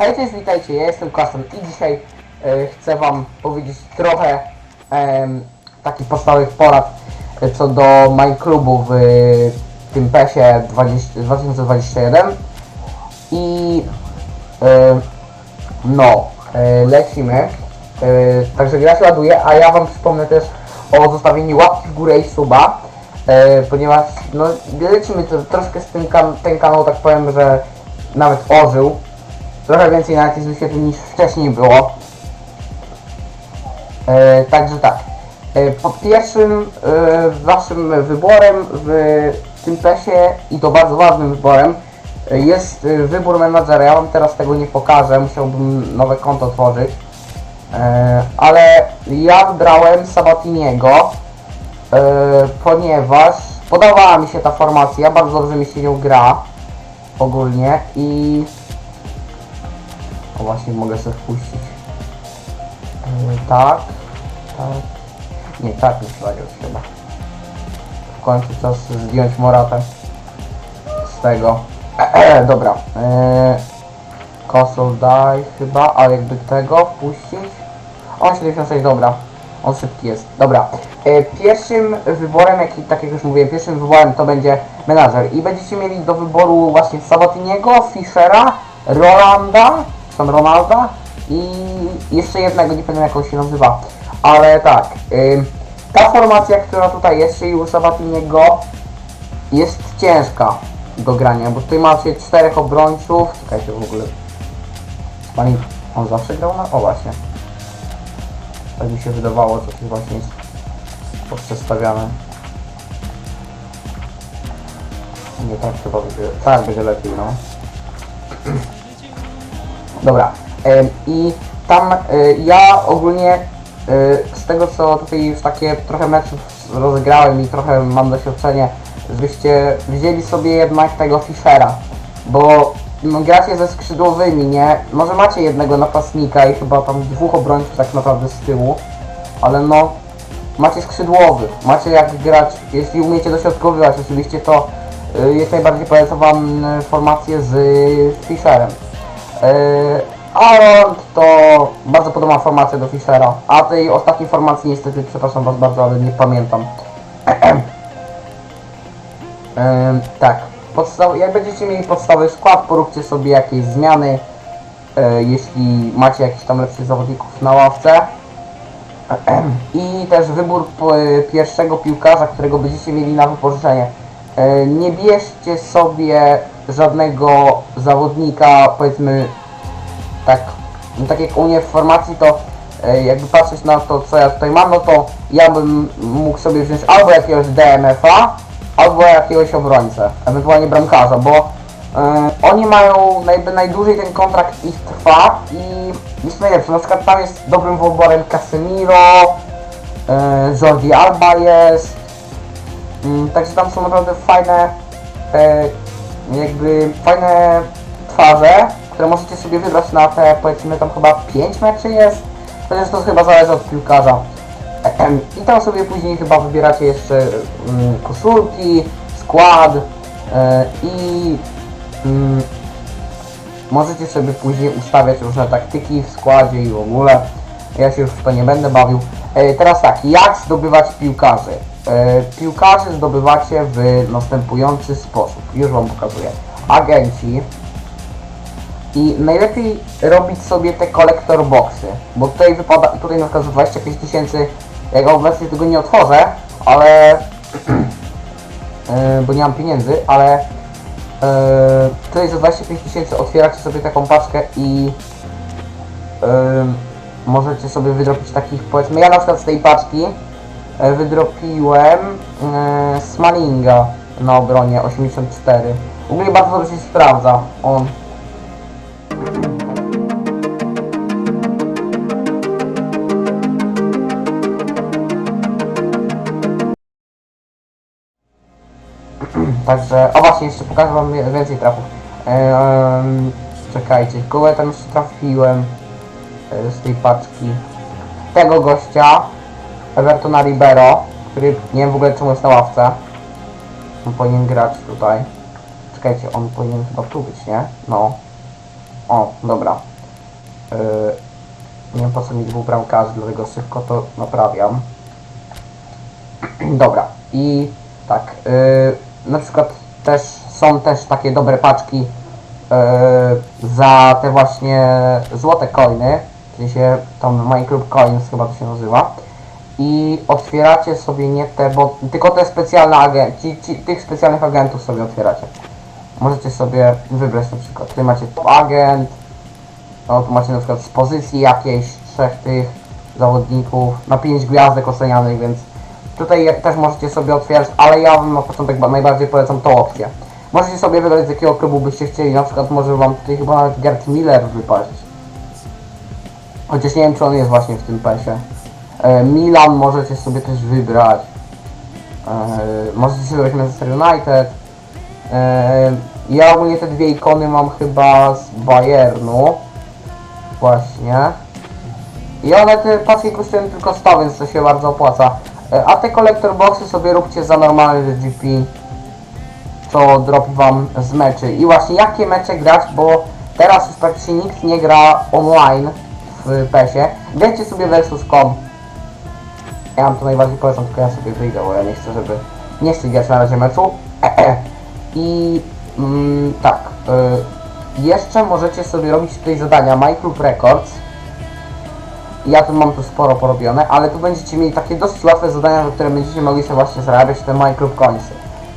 Hej, cześć, witajcie, ja jestem Kaston i dzisiaj e, chcę wam powiedzieć trochę em, takich podstawowych porad e, co do MyClubu w e, tym PESie 20, 2021 i e, no, e, lecimy. E, także gra się ładuje, a ja wam przypomnę też o zostawieniu łapki w górę i suba, e, ponieważ no lecimy to, troszkę z tym kan ten kanał, tak powiem, że nawet ożył. Trochę więcej nawet jest wyświetleń niż wcześniej było. E, także tak. E, po pierwszym e, waszym wyborem w tym PESie i to bardzo ważnym wyborem e, jest e, wybór menadżera. Ja wam teraz tego nie pokażę, musiałbym nowe konto tworzyć. E, ale ja wybrałem Sabatiniego, e, ponieważ podobała mi się ta formacja, bardzo dobrze mi się nią gra ogólnie i o właśnie mogę sobie wpuścić. Yy, tak, tak. Nie, tak już chyba. W końcu czas zdjąć Moratę z tego. Dobra. Yy, Kosol daj chyba, a jakby tego wpuścić. On 76, dobra. On szybki jest. Dobra. E, pierwszym wyborem, jaki tak jak już mówiłem, pierwszym wyborem to będzie menadżer. I będziecie mieli do wyboru właśnie Sabatiniego, Fischera, Rolanda, tam i jeszcze jednego, nie pamiętam jak on się nazywa. Ale tak, ta formacja, która tutaj jest, czyli u Sabatiniego jest ciężka do grania, bo tutaj macie czterech obrońców. Czekajcie w ogóle. Pani, on zawsze grał na... O właśnie. Tak mi się wydawało, że to właśnie jest poprzestawiane. Nie tak chyba będzie. Tak, będzie lepiej, no. Dobra. I tam y, ja ogólnie y, z tego co tutaj już takie trochę meczów rozegrałem i trochę mam doświadczenie, żebyście wzięli sobie jednak tego Fischera, bo no, gracie ze skrzydłowymi, nie? Może macie jednego napastnika i chyba tam dwóch obrońców tak naprawdę z tyłu, ale no macie skrzydłowych, macie jak grać, jeśli umiecie dośrodkowywać oczywiście, to y, jak najbardziej polecam wam formację z y, Fischerem. Yy, to bardzo podobna formacja do Fischera, a tej ostatniej formacji niestety, przepraszam was bardzo, ale nie pamiętam. Yy, tak, podstaw, jak będziecie mieli podstawowy skład, poróbcie sobie jakieś zmiany, yy, jeśli macie jakichś tam lepszych zawodników na ławce. I też wybór pierwszego piłkarza, którego będziecie mieli na wypożyczenie. Nie bierzcie sobie żadnego zawodnika, powiedzmy tak, no tak jak u mnie w formacji, to e, jakby patrzeć na to, co ja tutaj mam, no to ja bym mógł sobie wziąć albo jakiegoś DMF-a, albo jakiegoś obrońcę, ewentualnie bramkarza, bo e, oni mają jakby najdłużej ten kontrakt ich trwa i jest najlepszy. Na przykład tam jest dobrym wyborem Casemiro, e, Jordi Alba jest, mm, także tam są naprawdę fajne, jakby fajne twarze, które możecie sobie wybrać na te powiedzmy tam chyba 5 meczy jest, chociaż to chyba zależy od piłkarza. I tam sobie później chyba wybieracie jeszcze mm, koszulki, skład e, i mm, możecie sobie później ustawiać różne taktyki w składzie i w ogóle. Ja się już w to nie będę bawił. E, teraz tak, jak zdobywać piłkarzy? E, piłkarzy zdobywacie w następujący sposób. Już Wam pokazuję. Agenci. I najlepiej robić sobie te kolektor boxy, bo tutaj wypada, tutaj na przykład za 25 tysięcy, jak obecnie tego nie otworzę, ale, yy, bo nie mam pieniędzy, ale tutaj za 25 tysięcy otwieracie sobie taką paczkę i możecie sobie wydropić takich, powiedzmy, ja na przykład z tej paczki yy, wydropiłem yy, Smalinga na obronie 84. W ogóle bardzo dobrze się sprawdza on. Także, o właśnie, jeszcze pokażę wam więcej trafów. Ehm, czekajcie, kogo ja tam jeszcze trafiłem e, z tej paczki. Tego gościa, Evertona Ribero, który nie wiem w ogóle czemu jest na ławce. On powinien grać tutaj. Czekajcie, on powinien chyba tu być, nie? No. O, dobra. nie wiem po co mi dwóch bramkarzy, dlatego szybko to naprawiam. Dobra, i tak, yy, na przykład też są też takie dobre paczki yy, za te właśnie złote coiny, sensie tam Minecraft Coins chyba to się nazywa. I otwieracie sobie nie te, bo tylko te specjalne agenci, ci, tych specjalnych agentów sobie otwieracie. Możecie sobie wybrać na przykład, tutaj macie top agent, no tu macie na przykład z pozycji jakiejś trzech tych zawodników na 5 gwiazdek ocenianych, więc tutaj też możecie sobie otwierać, ale ja wam na początek ba- najbardziej polecam tą opcję. Możecie sobie wybrać z jakiego klubu byście chcieli, na przykład może wam tutaj chyba nawet Gerd Miller wypaść. Chociaż nie wiem czy on jest właśnie w tym pesie. E, Milan możecie sobie też wybrać. E, możecie sobie wybrać Manchester United. E, ja ogólnie te dwie ikony mam chyba z Bayernu. Właśnie. I one te paczki kosztują tylko 100, więc to się bardzo opłaca. E, A te collector boxy sobie róbcie za normalny GP, co dropi wam z meczy. I właśnie jakie mecze grać, bo teraz już praktycznie nikt nie gra online w PESie. Grajcie sobie versus.com. Ja wam to najbardziej polecam, tylko ja sobie wyjdę, bo ja nie chcę, żeby... Nie chcę grać na razie meczu. I mm, tak, y, jeszcze możecie sobie robić tutaj zadania My Club Records. Ja tu mam tu sporo porobione, ale tu będziecie mieli takie dosyć łatwe zadania, za które będziecie mogli sobie właśnie zarabiać te My Club Coinsy.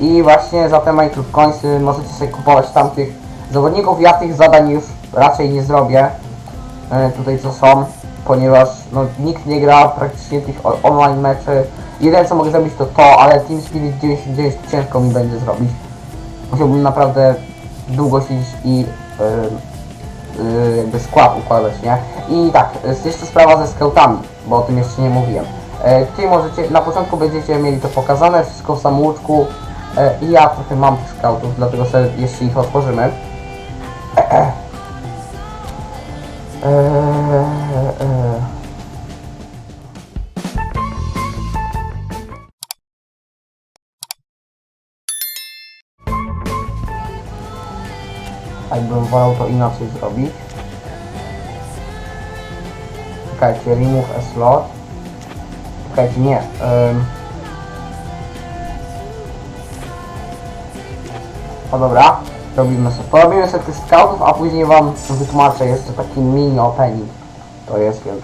I właśnie za te My Club Coinsy możecie sobie kupować tamtych zawodników. Ja tych zadań już raczej nie zrobię, e, tutaj co są, ponieważ no, nikt nie gra praktycznie tych online meczy. Jedyne co mogę zrobić to to, ale Team Spirit 99 ciężko mi będzie zrobić. Musiałbym naprawdę długo siedzieć i yy, yy, jakby skład układać, nie? I tak, jest jeszcze sprawa ze scoutami, bo o tym jeszcze nie mówiłem. E, Ty możecie, na początku będziecie mieli to pokazane, wszystko w samouczku e, i ja trochę mam tych scoutów, dlatego sobie jeszcze ich otworzymy. E, e, e. Jakbym wolał to inaczej zrobić. Czekajcie, remove a slot. Czekajcie, nie. ym. O dobra, robimy sobie. Porobimy sobie tych scoutów, a później wam wytłumaczę jeszcze taki mini opening. To jest, więc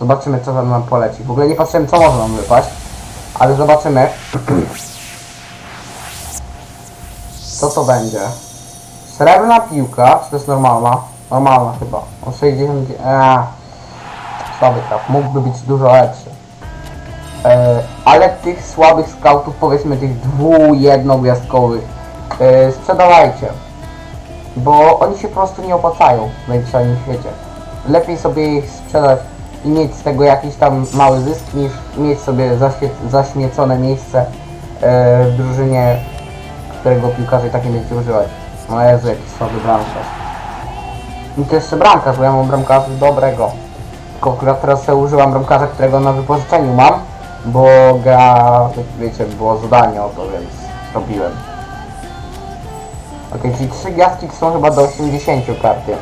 zobaczymy co nam poleci. W ogóle nie patrzyłem co może nam wypaść, ale zobaczymy. Co to będzie? Srebrna piłka, czy to jest normalna? Normalna chyba. O 60... Eee, słaby traf. Mógłby być dużo lepszy. E, ale tych słabych scoutów, powiedzmy tych dwu jednogwiazdkowych, e, sprzedawajcie. Bo oni się po prostu nie opłacają w najwyższym świecie. Lepiej sobie ich sprzedać i mieć z tego jakiś tam mały zysk, niż mieć sobie zaświe- zaśmiecone miejsce e, w drużynie, którego piłkarze i tak nie będziecie używać. No Jezu, jaki słaby bramkarz. I to jeszcze bramkarz, bo ja mam bramkarza dobrego. Tylko akurat teraz sobie użyłam bramkarza, którego na wypożyczeniu mam, bo gra, wiecie, było zadanie o to, więc zrobiłem. Okej, czyli trzy gwiazdki są chyba do 80 karty.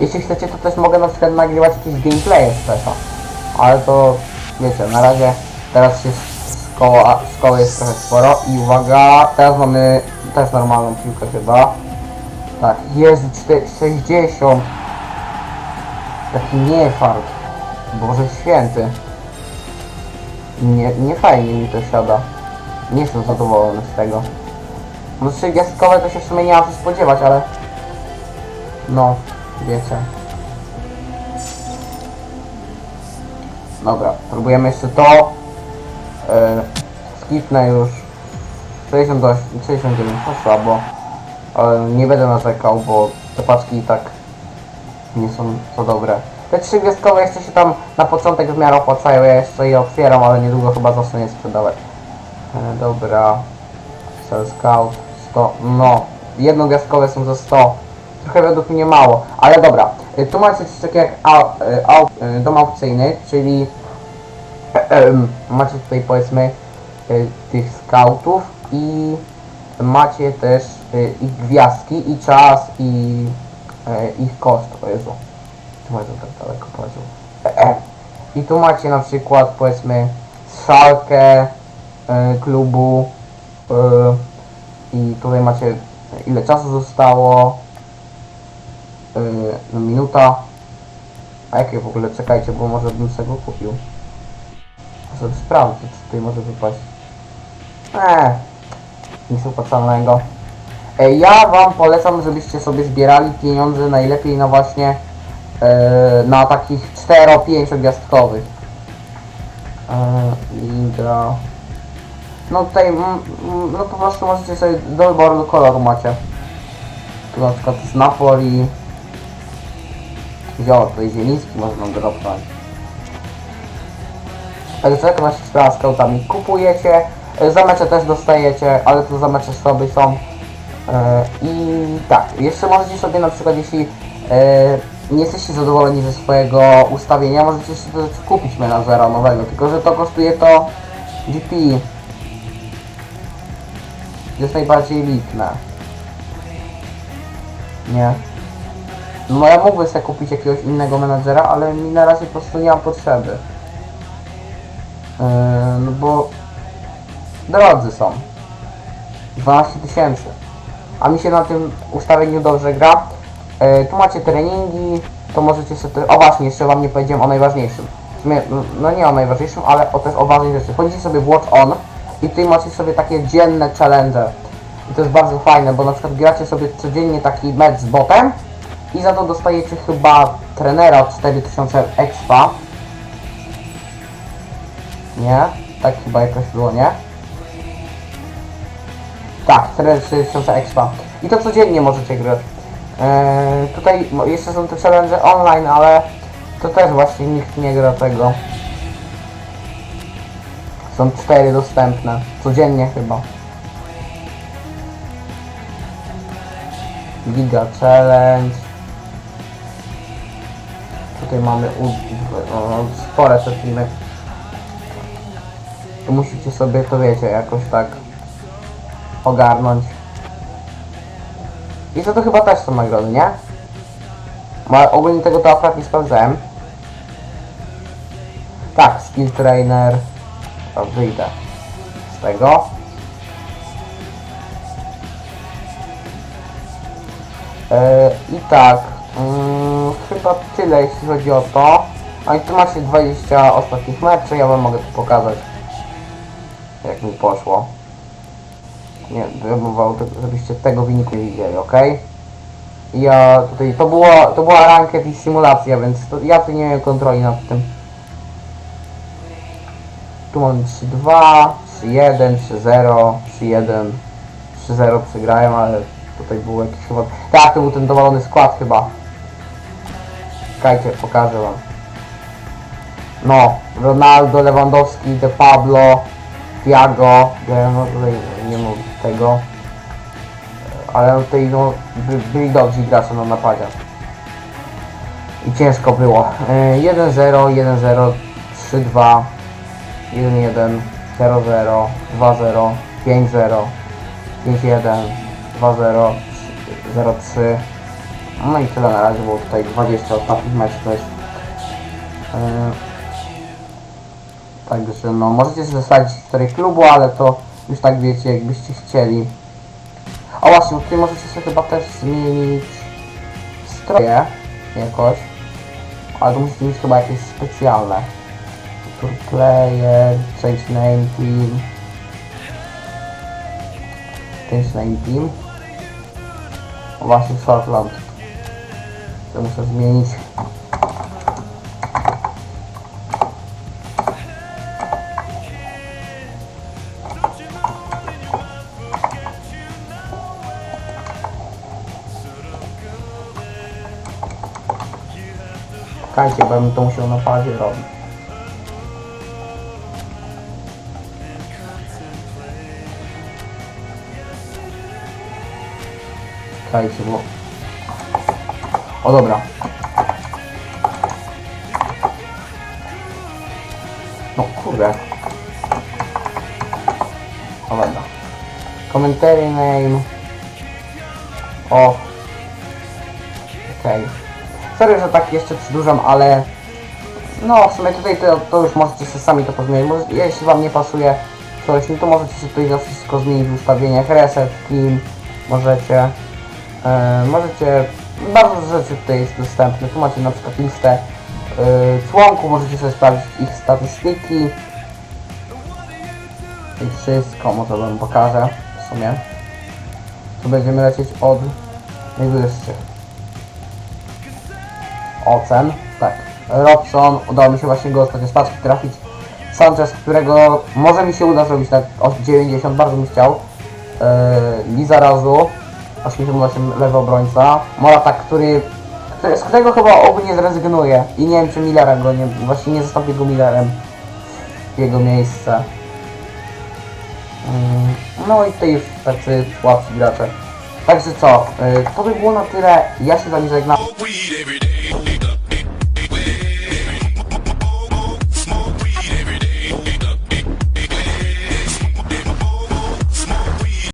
Jeśli chcecie, to też mogę na przykład nagrywać jakieś gameplaye z PESA. Ale to, wiecie, na razie teraz się szkoła, szkoły jest trochę sporo i uwaga, teraz mamy też normalną piłkę chyba. Tak, jest 60. Taki niefart. Boże święty. Nie, nie fajnie mi to siada. Nie jestem zadowolony z tego. No trzy gwiazdkowe to się w sumie nie ma co spodziewać, ale... No, wiecie. Dobra, próbujemy jeszcze to. Yy, skipnę już. 68, 69, to słabo. Ale nie będę narzekał, bo te paczki i tak nie są za dobre. Te trzy gwiazdkowe jeszcze się tam na początek w miarę opłacają, ja jeszcze je otwieram, ale niedługo chyba zacznę je sprzedawać. E, dobra. Cell Scout 100, no. Jednogwiazdkowe są za 100. Trochę według mnie mało, ale dobra. E, Tu macie coś takiego jak au, e, au, e, dom aukcyjny, czyli Ehem, macie tutaj powiedzmy y, tych scoutów i macie też y, ich gwiazdki i czas i e, ich koszt, o Jezu. Tu może tak daleko powiedział. E, e. I tu macie na przykład powiedzmy szalkę e, klubu e, i tutaj macie ile czasu zostało? E, no, minuta. A jakie w ogóle czekajcie, bo może bym sobie go kupił żeby sprawdzić, co tutaj może wypaść. Eee nic opłacalnego. E, ja wam polecam, żebyście sobie zbierali pieniądze najlepiej na właśnie e, na takich 4-5 gwiazdkowych e, Liga no tutaj, mm, mm, no po prostu możecie sobie do wyboru do koloru macie. Tu na przykład jest Napoli. Wziął tutaj zieliński, można dropnąć. Także jak sprawa z skautami kupujecie, e, za mecze też dostajecie, ale to za mecze są. E, I tak, jeszcze możecie sobie na przykład jeśli e, nie jesteście zadowoleni ze swojego ustawienia, możecie sobie kupić menadżera nowego, tylko że to kosztuje to GP jest najbardziej liczne. Nie. No ja mógłbym sobie kupić jakiegoś innego menadżera, ale mi na razie po prostu nie mam potrzeby. Yy, no bo drodzy są. 12 tysięcy. A mi się na tym ustawieniu dobrze gra. Yy, tu macie treningi, to możecie sobie... O właśnie, jeszcze wam nie powiedziałem o najważniejszym. W sumie, no nie o najważniejszym, ale o też o ważnej rzeczy. Chodzicie sobie w Watch On i tutaj macie sobie takie dzienne challenge. I to jest bardzo fajne, bo na przykład gracie sobie codziennie taki mecz z botem i za to dostajecie chyba trenera od 4000 expa. Nie? Tak chyba jakoś było, nie? Tak, 4000 expa. I to codziennie możecie grać. Eee, tutaj jeszcze są te challenge online, ale to też właśnie nikt nie gra tego. Są cztery dostępne. Codziennie chyba. Giga Challenge. Tutaj mamy u, o, spore te filmy. Tu musicie sobie to wiecie, jakoś tak ogarnąć. I to, to chyba też są nagrody, nie? Ma, ogólnie tego to akurat nie sprawdzałem. Tak, skill trainer. To wyjdę z tego. E, I tak, mm, chyba tyle jeśli chodzi o to. A i tu macie 20 ostatnich meczów, ja wam mogę tu pokazać jak mi poszło. Nie, te- żebyście tego wyniku nie widzieli, ok? Ja tutaj, to było, to była ranket i symulacja, więc to, ja tu nie miałem kontroli nad tym. Tu mam 3-2, 3-1, 3-0, 3-1, 3-0 przegrałem, ale tutaj był jakiś chyba... Tak, to był ten dowolony skład chyba. Czekajcie, pokażę wam. No, Ronaldo, Lewandowski, De Pablo, Thiago, ja no tutaj nie mam tego. Ale no tutaj no, by, byli dobrzy gracze na napadzie. I ciężko było. E, 1-0, 1-0, 3-2, 1-1, 0-0, 2-0, 5-0, 5-1, 2-0, 0-3. No i tyle na razie, bo tutaj 20 ostatnich meczów to jest. E, Także no, możecie sobie zostawić historię klubu, ale to już tak wiecie, jakbyście chcieli. O właśnie, tutaj możecie sobie chyba też zmienić stroje jakoś. Ale to musicie mieć chyba jakieś specjalne. Tour player, change name team. Change name team. O właśnie, Shortland. To muszę zmienić. Czekajcie, bo ja bym to musiał na Czekajcie, bo... O dobra. No kurde. O dobra. Commentary name. O. Okej. Sorry, że tak jeszcze przedłużam, ale no w sumie tutaj to, to już możecie sobie sami to pozmienić. Może, jeśli wam nie pasuje coś, no to możecie sobie tutaj za wszystko zmienić w ustawieniach. Reset, team, możecie. E, możecie. Bardzo dużo rzeczy tutaj jest dostępne. Tu macie na przykład listę e, członków, możecie sobie sprawdzić ich statystyki. I wszystko może wam pokażę w sumie. Tu będziemy lecieć od najwyższych ocen. Tak. Robson, udało mi się właśnie go ostatnio z paczki trafić. Sanchez, którego może mi się uda zrobić od 90, bardzo bym chciał. Yy, Lizarazu, 88 lewy obrońca. Morata, który, który, z którego chyba ogólnie zrezygnuje. I nie wiem czy Millerem go nie, właśnie nie zastąpi go Millerem w jego miejsce. Mm, No i tutaj już tacy słabsi gracze. Także co, yy, to by było na tyle. Ja się z wami żegnam.